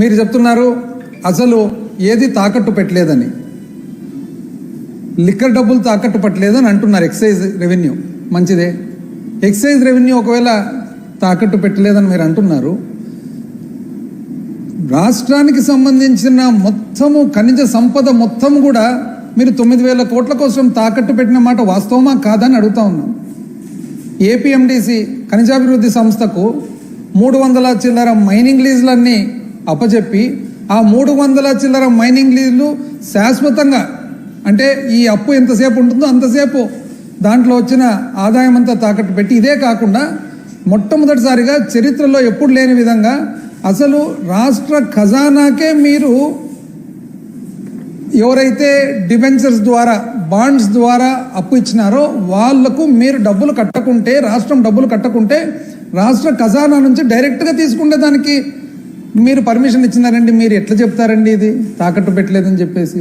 మీరు చెప్తున్నారు అసలు ఏది తాకట్టు పెట్టలేదని. లిక్కర్ డబ్బులు తాకట్టు పెట్టలేదని అంటున్నారు ఎక్సైజ్ రెవెన్యూ. మంచిదే. ఎక్సైజ్ రెవెన్యూ ఒకవేళ తాకట్టు పెట్టలేదని మీరు అంటున్నారు రాష్ట్రానికి సంబంధించిన మొత్తము ఖనిజ సంపద మొత్తం కూడా మీరు తొమ్మిది వేల కోట్ల కోసం తాకట్టు పెట్టిన మాట వాస్తవమా కాదని అడుగుతా ఉన్నాం. ఏపీఎండిసి ఖనిజాభివృద్ధి సంస్థకు మూడు వందల చిల్లర మైనింగ్ లీజులన్నీ అప్పచెప్పి ఆ మూడు వందల చిల్లర మైనింగ్ లీజులు శాశ్వతంగా అంటే ఈ అప్పు ఎంతసేపు ఉంటుందో అంతసేపు దాంట్లో వచ్చిన ఆదాయం అంతా తాకట్టు పెట్టి ఇదే కాకుండా మొట్టమొదటిసారిగా చరిత్రలో ఎప్పుడు లేని విధంగా అసలు రాష్ట్ర ఖజానాకే మీరు ఎవరైతే డిబెంచర్స్ ద్వారా బాండ్స్ ద్వారా అప్పు ఇచ్చినారో వాళ్ళకు మీరు డబ్బులు కట్టకుంటే రాష్ట్రం డబ్బులు కట్టకుంటే రాష్ట్ర ఖజానా నుంచి డైరెక్ట్గా తీసుకుంటే దానికి మీరు పర్మిషన్ ఇచ్చినారండి మీరు ఎట్లా చెప్తారండి ఇది? తాకట్టు పెట్టలేదని చెప్పేసి.